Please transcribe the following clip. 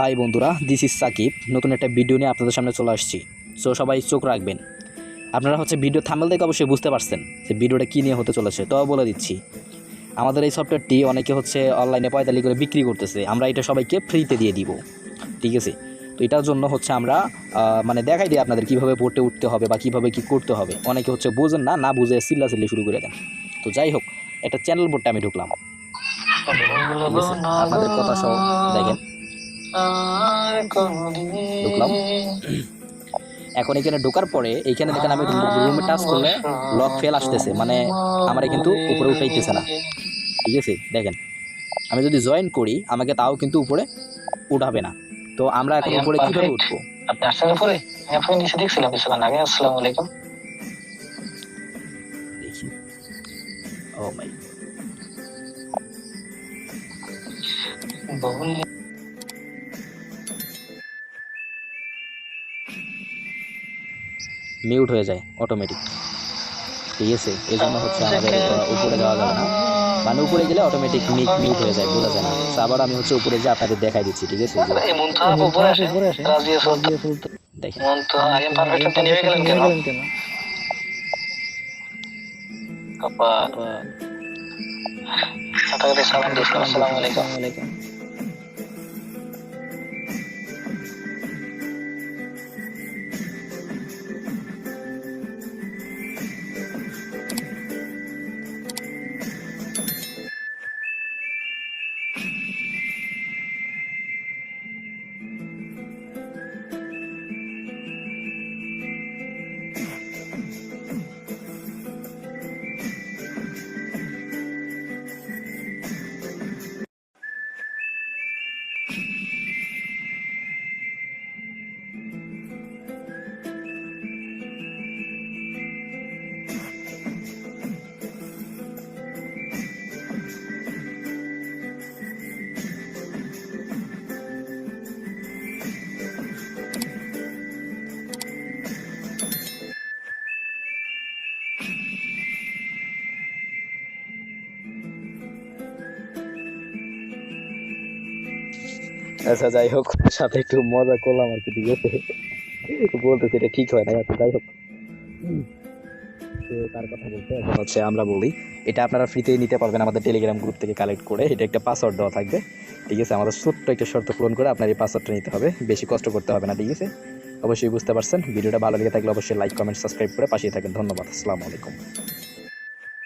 High বন্ধুরা this is Shakib. নতুন একটা ভিডিও নিয়ে আপনাদের সামনে চলে আসছি। সো সবাই চোখ রাখবেন। আপনারা হচ্ছে ভিডিও থামেল দেখে অবশ্যই বুঝতে পারছেন যে ভিডিওটা কী নিয়ে হতে চলেছে। তবে বলে দিচ্ছি আমাদের এই সফটওয়্যারটি অনেকে হচ্ছে অনলাইনে পয়তালি করে বিক্রি করতেছে। আমরা এটা সবাইকে ফ্রিতে দিয়ে দিব। ঠিক আছে? তো এটার জন্য হচ্ছে আমরা মানে দেখাই দিই আপনাদের কীভাবে বোটে উঠতে হবে বা কীভাবে কী করতে হবে। অনেকে হচ্ছে বোঝেন না না বুঝে চিল্লা চিল্লি শুরু করে দেন। তো যাই হোক একটা চ্যানেল বোর্ডটা আমি ঢুকলাম। আপনাদের কথা সহ দেখেন। ঢুকলাম। এখন এখানে ঢোকার পরে এইখানে দেখেন আমি রুমে টাচ করলে লক ফেল আসতেছে। মানে আমার কিন্তু উপরে উঠাইতেছে না। ঠিক আছে? দেখেন। আমি যদি জয়েন করি আমাকে তাও কিন্তু উপরে উঠাবে না। তো আমরা এখন উপরে কীভাবে উঠবো? আপনি আসছেন উপরে? আমি আপনাকে নিচে দেখছিলাম কিছুক্ষণ আগে। আসসালামু আলাইকুম। দেখি। ও মাই মিউট হয়ে যায় অটোমেটিক ঠিক আছে? এই জন্য হচ্ছে আমাদের উপরে যাওয়া যাবে না। মানে উপরে গেলে অটোমেটিক মিট মিউট হয়ে যায় বোঝা যায় না। তো আবার আমি হচ্ছে উপরে যে আপনাদের দেখাই দিচ্ছি ঠিক আছে? মন দেখেন মন তো। আগে পারফেক্ট আপনি নেমে গেলেন কেন? কপাল। আপনাকে সালাম আসসালামু আলাইকুম। আচ্ছা যাই হোক সাথে একটু মজা করলাম আর কি, ঠিক আছে? বলতেছি এটা ঠিক হয় না আচ্ছা যাই হোক। তার কথা বলতে এখন হচ্ছে আমরা বলি, এটা আপনারা ফ্রিতে নিতে পারবেন আমাদের টেলিগ্রাম গ্রুপ থেকে কালেক্ট করে, এটা একটা পাসওয়ার্ড দেওয়া থাকবে, ঠিক আছে? আমাদের ছোট্ট একটা শর্ত পূরণ করে আপনার এই পাসওয়ার্ডটা নিতে হবে, বেশি কষ্ট করতে হবে না, ঠিক আছে? অবশ্যই বুঝতে পারছেন। ভিডিওটা ভালো লেগে থাকলে অবশ্যই লাইক কমেন্ট সাবস্ক্রাইব করে পাশেই থাকেন। ধন্যবাদ। আসসালামু আলাইকুম।